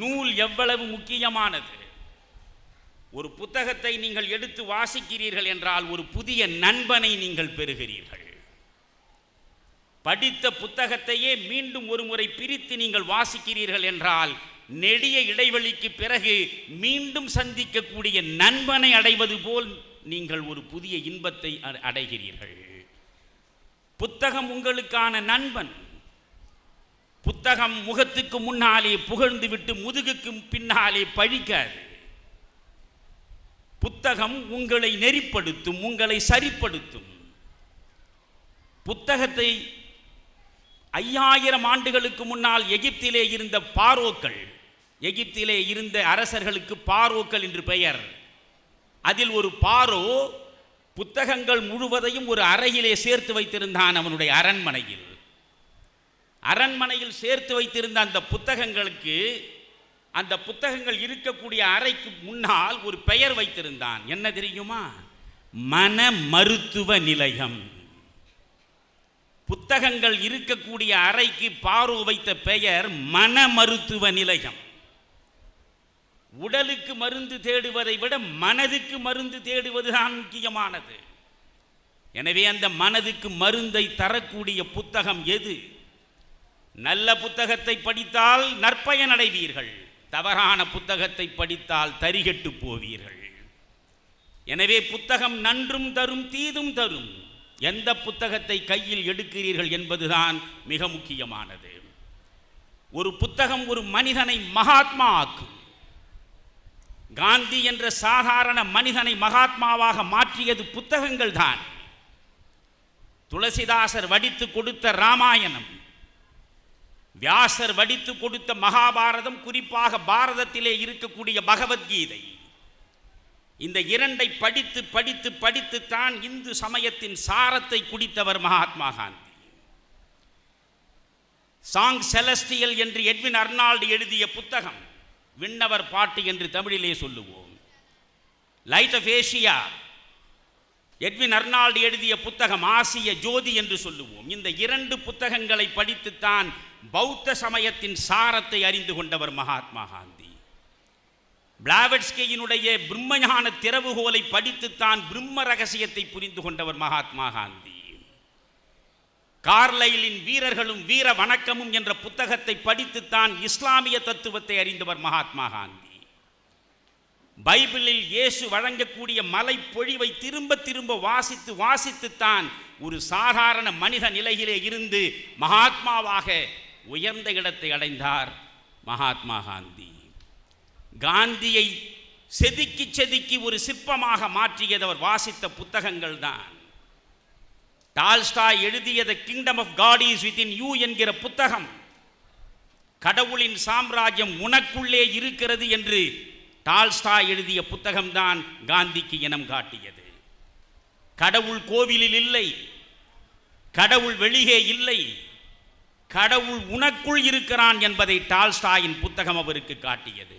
நூல் எவ்வளவு முக்கியமானது? ஒரு புத்தகத்தை நீங்கள் எடுத்து வாசிக்கிறீர்கள் என்றால் ஒரு புதிய நண்பனை நீங்கள் பெறுகிறீர்கள். படித்த புத்தகத்தையே மீண்டும் ஒரு முறை பிரித்து நீங்கள் வாசிக்கிறீர்கள் என்றால் நெடிய இடைவெளிக்கு பிறகு மீண்டும் சந்திக்கக்கூடிய நண்பனை அடைவது போல் நீங்கள் ஒரு புதிய இன்பத்தை அடைகிறீர்கள். புத்தகம் உங்களுக்கான நண்பன். புத்தகம் முகத்துக்கு முன்னாலே புகழ்ந்து விட்டு முதுகுக்கு பின்னாலே பழிக்காது. புத்தகம் உங்களை நெறிப்படுத்தும் உங்களை சரிப்படுத்தும். புத்தகத்தை ஐயாயிரம் ஆண்டுகளுக்கு முன்னால் எகிப்திலே இருந்த பாரோக்கள் எகிப்திலே இருந்த அரசர்களுக்கு பாரோக்கள் என்று பெயர். அதில் ஒரு பாரோ புத்தகங்கள் முழுவதையும் ஒரு அறையிலே சேர்த்து வைத்திருந்தான் அவனுடைய அரண்மனையில். அரண்மனையில் சேர்த்து வைத்திருந்த அந்த புத்தகங்களுக்கு அந்த புத்தகங்கள் இருக்கக்கூடிய அறைக்கு முன்னால் ஒரு பெயர் வைத்திருந்தான். என்ன தெரியுமா? மன மருத்துவ நிலையம். புத்தகங்கள் இருக்கக்கூடிய அறைக்கு பாரு வைத்த பெயர் மன மருத்துவ நிலையம். உடலுக்கு மருந்து தேடுவதை விட மனதுக்கு மருந்து தேடுவதுதான் முக்கியமானது. எனவே அந்த மனதுக்கு மருந்தை தரக்கூடிய புத்தகம் எது? நல்ல புத்தகத்தை படித்தால் நற்பயன் அடைவீர்கள். தவறான புத்தகத்தை படித்தால் தரிகட்டு போவீர்கள். எனவே புத்தகம் நன்றும் தரும் தீதும் தரும். எந்த புத்தகத்தை கையில் எடுக்கிறீர்கள் என்பதுதான் மிக முக்கியமானது. ஒரு புத்தகம் ஒரு மனிதனை மகாத்மா ஆக்கும். காந்தி என்ற சாதாரண மனிதனை மகாத்மாவாக மாற்றியது புத்தகங்கள் தான். துளசிதாசர் வடித்து கொடுத்த ராமாயணம். வியாசர் வடித்து கொடுத்த மகாபாரதம் குறிப்பாக பாரதத்திலே இருக்கக்கூடிய பகவத்கீதை. இந்த இரண்டை படித்து படித்து படித்து தான் இந்து சமயத்தின் சாரத்தை குடித்தவர் மகாத்மா காந்தி. சாங் செலஸ்டியல் என்று எட்வின் அர்னால்டு எழுதிய புத்தகம் விண்ணவர் பாட்டு என்று தமிழிலே சொல்லுவோம். Light of Asia Edwin Arnold எழுதிய புத்தகம் ஆசிய ஜோதி என்று சொல்லுவோம். இந்த இரண்டு புத்தகங்களை படித்துத்தான் பௌத்த சமயத்தின் சாரத்தை அறிந்து கொண்டவர் மகாத்மா காந்தி. பிளாவட்ஸ்கேயினுடைய பிரம்மஞான திறவுகோலை படித்துத்தான் பிரம்ம ரகசியத்தை புரிந்து கொண்டவர் மகாத்மா காந்தி. கார்லைலின் வீரர்களும் வீர வணக்கமும் என்ற புத்தகத்தை படித்துத்தான் இஸ்லாமிய தத்துவத்தை அறிந்தவர் மகாத்மா காந்தி. பைபிளில் இயேசு வழங்கக்கூடிய மலை பொழிவை திரும்ப திரும்ப வாசித்து வாசித்துத்தான் ஒரு சாதாரண மனித நிலையிலே இருந்து மகாத்மாவாக உயர்ந்த இடத்தை அடைந்தார். மகாத்மா காந்தி. காந்தியை செதுக்கி செதுக்கி ஒரு சிற்பமாக மாற்றியது அவர் வாசித்த புத்தகங்கள் தான். Tolstoy எழுதியத kingdom of God is within you என்கிற புத்தகம். கடவுளின் சாம்ராஜ்யம் உனக்குள்ளே இருக்கிறது என்று டால்ஸ்டா எழுதிய புத்தகம்தான் காந்திக்கு இனம் காட்டியது. கடவுள் கோவிலில் இல்லை கடவுள் வெளியே இல்லை கடவுள் உனக்குள் இருக்கிறான் என்பதை டால்ஸ்டாயின் புத்தகம் அவருக்கு காட்டியது.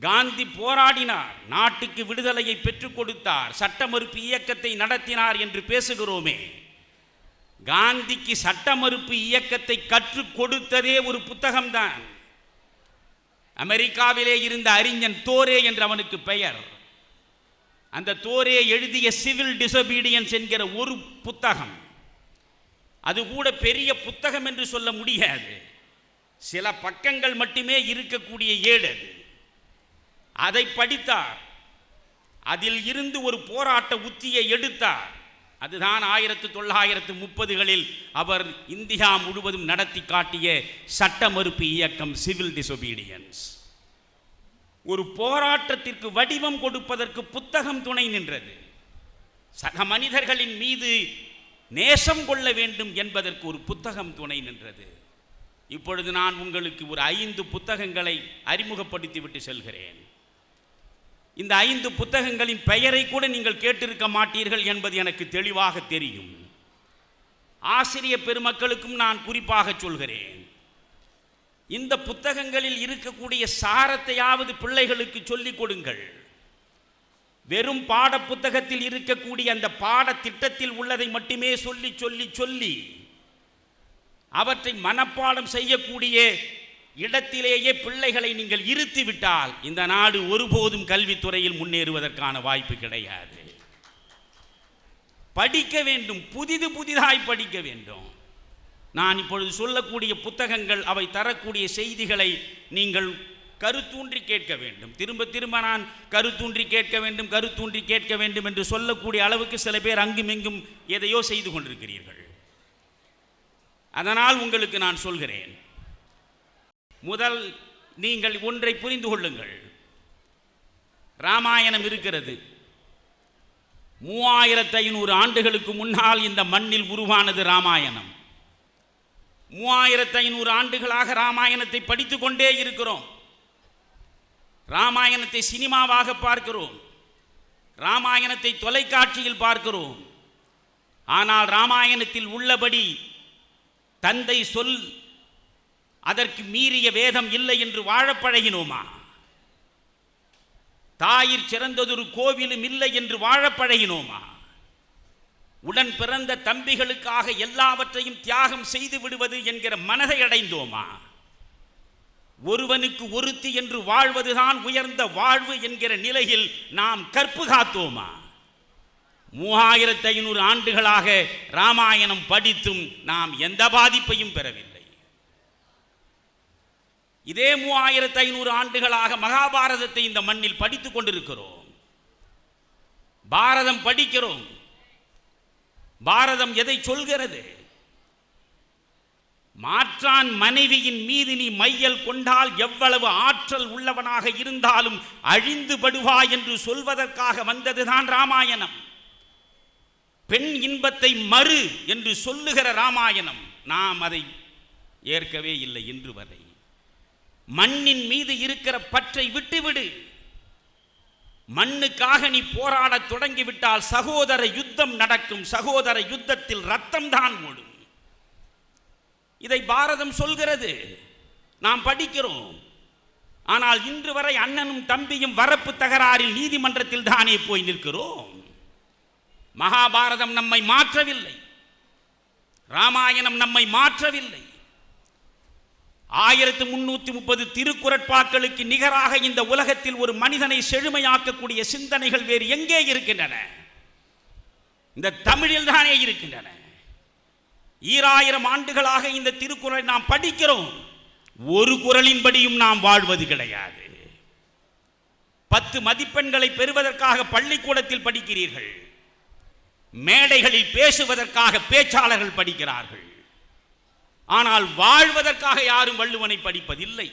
காந்தி போராடினார் நாட்டுக்கு விடுதலையை பெற்றுக் கொடுத்தார் சட்ட மறுப்பு இயக்கத்தை நடத்தினார் என்று பேசுகிறோமே. காந்திக்கு சட்ட மறுப்பு இயக்கத்தை கற்றுக் கொடுத்ததே ஒரு புத்தகம்தான். அமெரிக்காவிலே இருந்த அறிஞன் தோரே என்று அவனுக்கு பெயர். அந்த தோரே எழுதிய சிவில் டிசபீடியன்ஸ் என்கிற ஒரு புத்தகம். அது கூட பெரிய புத்தகம் என்று சொல்ல முடியாது. சில பக்கங்கள் மட்டுமே இருக்கக்கூடிய ஏடு அது. அதை படித்தார். அதில் இருந்து ஒரு போராட்ட உத்தியை எடுத்தார். அதுதான் ஆயிரத்து தொள்ளாயிரத்து முப்பதுகளில் அவர் இந்தியா முழுவதும் நடத்தி காட்டிய சட்ட மறுப்பு இயக்கம் சிவில் டிசோபீடியன்ஸ் ஒரு போராட்டத்திற்கு வடிவம் கொடுப்பதற்கு புத்தகம் துணை நின்றது. சக மனிதர்களின் மீது நேசம் கொள்ள வேண்டும் என்பதற்கு ஒரு புத்தகம் துணை நின்றது. இப்பொழுது நான் உங்களுக்கு ஒரு ஐந்து புத்தகங்களை அறிமுகப்படுத்திவிட்டு செல்கிறேன். இந்த ஐந்து புத்தகங்களின் பெயரை கூட நீங்கள் கேட்டிருக்க மாட்டீர்கள் என்பது எனக்கு தெளிவாக தெரியும். ஆசிரிய பெருமக்களுக்கும் நான் குறிப்பாக சொல்கிறேன். இந்த புத்தகங்களில் இருக்கக்கூடிய சாரத்தையாவது பிள்ளைகளுக்கு சொல்லிக் கொடுங்கள். வெறும் பாட புத்தகத்தில் இருக்கக்கூடிய அந்த பாடத்திட்டத்தில் உள்ளதை மட்டுமே சொல்லி சொல்லி சொல்லி அவற்றை மனப்பாடம் செய்யக்கூடிய இடத்திலேயே பிள்ளைகளை நீங்கள் இருத்திவிட்டால் இந்த நாடு ஒருபோதும் கல்வித்துறையில் முன்னேறுவதற்கான வாய்ப்பு கிடையாது. படிக்க வேண்டும் புதிது புதிதாய் படிக்க வேண்டும். நான் இப்பொழுது சொல்லக்கூடிய புத்தகங்கள் அவை தரக்கூடிய செய்திகளை நீங்கள் கருத்தூன்றி கேட்க வேண்டும். திரும்ப திரும்ப நான் கருத்தூன்றி கேட்க வேண்டும் கருத்தூன்றி கேட்க வேண்டும் என்று சொல்லக்கூடிய அளவுக்கு சில பேர் அங்குமிங்கும் எதையோ செய்து கொண்டிருக்கிறீர்கள். அதனால் உங்களுக்கு நான் சொல்கிறேன் முதல் நீங்கள் ஒன்றை புரிந்து கொள்ளுங்கள். ராமாயணம் இருக்கிறது. மூவாயிரத்து ஐநூறு ஆண்டுகளுக்கு முன்னால் இந்த மண்ணில் உருவானது ராமாயணம். மூவாயிரத்து ஐநூறு ஆண்டுகளாக ராமாயணத்தை படித்துக்கொண்டே இருக்கிறோம். ராமாயணத்தை சினிமாவாக பார்க்கிறோம். ராமாயணத்தை தொலைக்காட்சியில் பார்க்கிறோம். ஆனால் ராமாயணத்தில் உள்ளபடி தந்தை சொல் அதற்கு மீறிய வேதம் இல்லை என்று வாழப் பழகினோமா? தாயிற் சிறந்ததொரு கோவிலும் இல்லை என்று வாழப் பழகினோமா? உடன் பிறந்த தம்பிகளுக்காக எல்லாவற்றையும் தியாகம் செய்து விடுவது என்கிற மனதை அடைந்தோமா? ஒருவனுக்கு ஒருத்தி என்று வாழ்வதுதான் உயர்ந்த வாழ்வு என்கிற நிலையில் நாம் கற்பு காத்தோமா? மூவாயிரத்து ஐநூறு ஆண்டுகளாக ராமாயணம் படித்தும் நாம் எந்த பாதிப்பையும் பெறவில்லை. இதே மூவாயிரத்து ஐநூறு ஆண்டுகளாக மகாபாரதத்தை இந்த மண்ணில் படித்துக் கொண்டிருக்கிறோம். பாரதம் படிக்கிறோம். பாரதம் எதை சொல்கிறது? மாற்றான் மனைவியின் மீது நீ மையல் கொண்டால் எவ்வளவு ஆற்றல் உள்ளவனாக இருந்தாலும் அழிந்து படுவாய் என்று சொல்வதற்காக வந்ததுதான் ராமாயணம். பெண் இன்பத்தை மறு என்று சொல்லுகிற ராமாயணம். நாம் அதை ஏற்கவே இல்லை இன்று வரை. மண்ணின் மீது இருக்கிற பற்றை விட்டுவிடு. மண்ணுக்காக நீ போராடத் தொடங்கிவிட்டால் சகோதர யுத்தம் நடக்கும். சகோதர யுத்தத்தில் ரத்தம் தான் ஓடும். இதை பாரதம் சொல்கிறது. நாம் படிக்கிறோம். ஆனால் இன்று வரை அண்ணனும் தம்பியும் வரப்பு தகராறில் நீதிமன்றத்தில் தானே போய் நிற்கிறோம். மகாபாரதம் நம்மை மாற்றவில்லை. ராமாயணம் நம்மை மாற்றவில்லை. ஆயிரத்து முன்னூத்தி முப்பது திருக்குறட்பாக்களுக்கு நிகராக இந்த உலகத்தில் ஒரு மனிதனை செழுமையாக்கக்கூடிய சிந்தனைகள் வேறு எங்கே இருக்கின்றன? இந்த தமிழில் தானே இருக்கின்றன. ஈராயிரம் ஆண்டுகளாக இந்த திருக்குறளை நாம் படிக்கிறோம். ஒரு குரலின்படியும் நாம் வாழ்வது கிடையாது. பத்து மதிப்பெண்களை பெறுவதற்காக பள்ளிக்கூடத்தில் படிக்கிறீர்கள். மேடைகளில் பேசுவதற்காக பேச்சாளர்கள் படிக்கிறார்கள். ஆனால் வாழ்வதற்காக யாரும் வள்ளுவனை படிப்பதில்லை.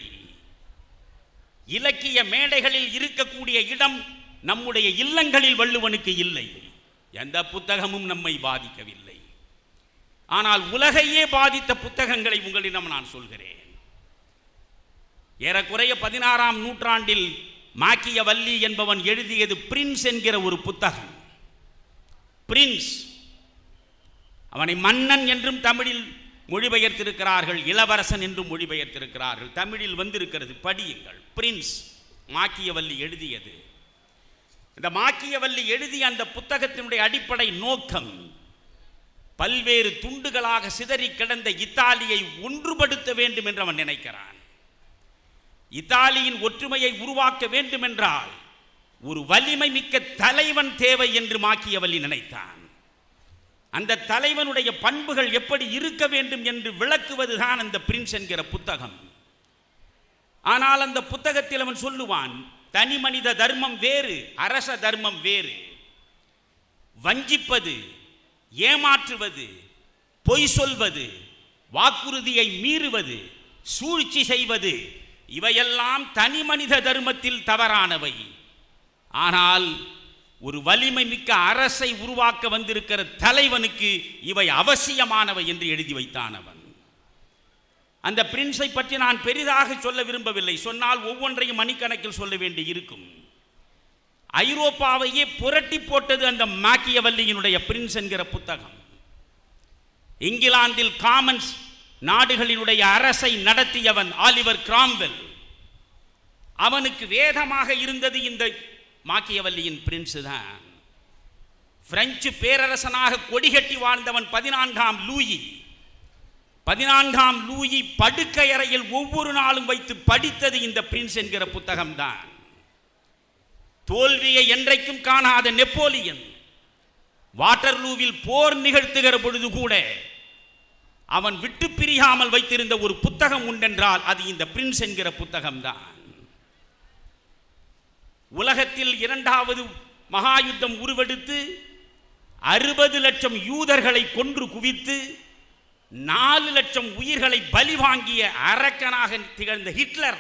இலக்கிய மேடைகளில் இருக்கக்கூடிய இடம் நம்முடைய இல்லங்களில் வள்ளுவனுக்கு இல்லை. எந்த புத்தகமும் நம்மை பாதிக்கவில்லை. ஆனால் உலகையே பாதித்த புத்தகங்களை உங்களிடம் நான் சொல்கிறேன். ஏறக்குறைய பதினாறாம் நூற்றாண்டில் மாக்கிய வள்ளி என்பவன் எழுதியது பிரின்ஸ் என்கிற ஒரு புத்தகம். பிரின்ஸ். அவனை மன்னன் என்றும் தமிழில் மொழிபெயர்த்திருக்கிறார்கள் இளவரசன் என்று மொழிபெயர்த்திருக்கிறார்கள். தமிழில் வந்திருக்கிறது படியுங்கள். பிரின்ஸ் மாக்கியவல்லி எழுதியது. இந்த மாக்கியவல்லி எழுதிய அந்த புத்தகத்தினுடைய அடிப்படை நோக்கம் பல்வேறு துண்டுகளாக சிதறி கிடந்த இத்தாலியை ஒன்றுபடுத்த வேண்டும் என்று அவன் நினைக்கிறான். இத்தாலியின் ஒற்றுமையை உருவாக்க வேண்டும் என்றால் ஒரு வலிமை மிக்க தலைவன் தேவை என்று மாக்கியவல்லி நினைத்தான். அந்த தலைவனுடைய பண்புகள் எப்படி இருக்க வேண்டும் என்று விளக்குவதுதான் அந்த பிரின்ஸ் என்கிற புத்தகம். ஆனால் அந்த புத்தகத்தில் அவன் சொல்லுவான் தனி மனித தர்மம் வேறு அரச தர்மம் வேறு. வஞ்சிப்பது ஏமாற்றுவது பொய் சொல்வது வாக்குறுதியை மீறுவது சூழ்ச்சி செய்வது இவையெல்லாம் தனி மனித தர்மத்தில் தவறானவை. ஆனால் ஒரு வலிமை மிக்க அரசை உருவாக்க வந்திருக்கிற தலைவனுக்கு இவை அவசியமானவை என்று எழுதி வைத்தான் அவன். அந்த பிரின்ஸை பற்றி நான் பெரிதாக சொல்ல விரும்பவில்லை. சொன்னால் ஒவ்வொன்றையும் மணிக்கணக்கில் சொல்ல வேண்டி இருக்கும். ஐரோப்பாவையே புரட்டி போட்டது அந்த மாக்கியவல்லியினுடைய பிரின்ஸ் என்கிற புத்தகம். இங்கிலாந்தில் காமன்ஸ் நாடுகளினுடைய அரசை நடத்தியவன் ஆலிவர் கிராம்வெல். அவனுக்கு வேதமாக இருந்தது இந்த மாக்கியவல்லியின் பிரின்ஸு தான். பிரெஞ்சு பேரரசனாக கொடிகட்டி வாழ்ந்தவன் பதினான்காம் லூயி. பதினான்காம் லூயி படுக்கை அறையில் ஒவ்வொரு நாளும் வைத்து படித்தது இந்த பிரின்ஸ் என்கிற புத்தகம்தான் தோல்வியை என்றைக்கும் காணாத நெப்போலியன். வாட்டர்லூவில் போர் நிகழ்த்துகிற பொழுது கூட அவன் விட்டு பிரியாமல் வைத்திருந்த ஒரு புத்தகம் உண்டென்றால் அது இந்த பிரின்ஸ் என்கிற புத்தகம்தான் உலகத்தில் இரண்டாவது மகாயுத்தம் உருவெடுத்து அறுபது லட்சம் யூதர்களை கொன்று குவித்து நாலு லட்சம் உயிர்களை பலி வாங்கிய அரக்கனாக திகழ்ந்த ஹிட்லர்.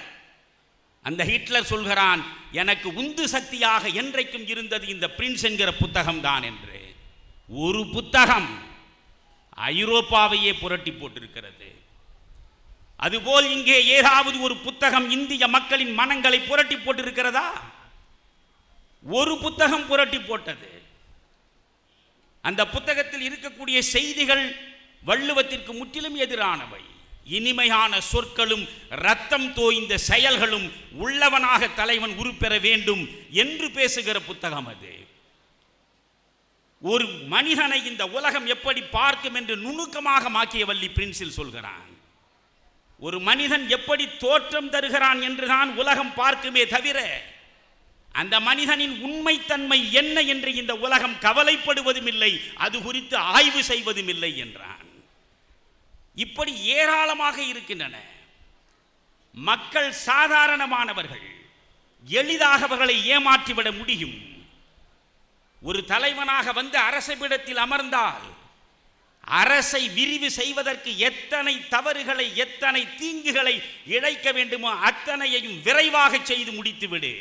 அந்த ஹிட்லர் சொல்கிறான் எனக்கு உந்து சக்தியாக என்றைக்கும் இருந்தது இந்த பிரின்ஸ் என்கிற புத்தகம் தான் என்று. ஒரு புத்தகம் ஐரோப்பாவையே புரட்டி போட்டிருக்கிறது. அதுபோல் இங்கே ஏதாவது ஒரு புத்தகம் இந்திய மக்களின் மனங்களை புரட்டி போட்டிருக்கிறதா? ஒரு புத்தகம் புரட்டி போட்டது. அந்த புத்தகத்தில் இருக்கக்கூடிய செய்திகள் வள்ளுவத்திற்கு முற்றிலும் எதிரானவை. இனிமையான சொற்களும் ரத்தம் தோய்ந்த செயல்களும் உள்ளவனாக தலைவன் உருப்பெற வேண்டும் என்று பேசுகிற புத்தகம் அது. ஒரு மனிதனை இந்த உலகம் எப்படி பார்க்கும் என்று நுணுக்கமாக மாக்கியவல்லி பிரின்சில் சொல்கிறான். ஒரு மனிதன் எப்படி தோற்றம் தருகிறான் என்றுதான் உலகம் பார்க்குமே தவிர அந்த மனிதனின் உண்மைத்தன்மை என்ன என்று இந்த உலகம் கவலைப்படுவதும் இல்லை அது குறித்து ஆய்வு செய்வதும் இல்லை என்றான். இப்படி ஏராளமாக இருக்கின்றன. மக்கள் சாதாரணமானவர்கள் எளிதாக அவர்களை ஏமாற்றிவிட முடியும். ஒரு தலைவனாக வந்து அரசபிடத்தில் அமர்ந்தால் அரசை விரிவு செய்வதற்கு எத்தனை தவறுகளை எத்தனை தீங்குகளை இழைக்க வேண்டுமோ அத்தனையையும் விரைவாக செய்து முடித்துவிடு.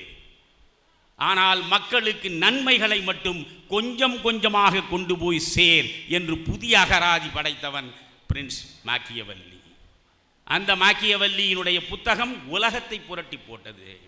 ஆனால் மக்களுக்கு நன்மைகளை மட்டும் கொஞ்சம் கொஞ்சமாக கொண்டு போய் சேர் என்று புதிய அகராதி படைத்தவன் பிரின்ஸ் மாக்கியவல்லி. அந்த மாக்கியவல்லியினுடைய புத்தகம் உலகத்தை புரட்டி போட்டது.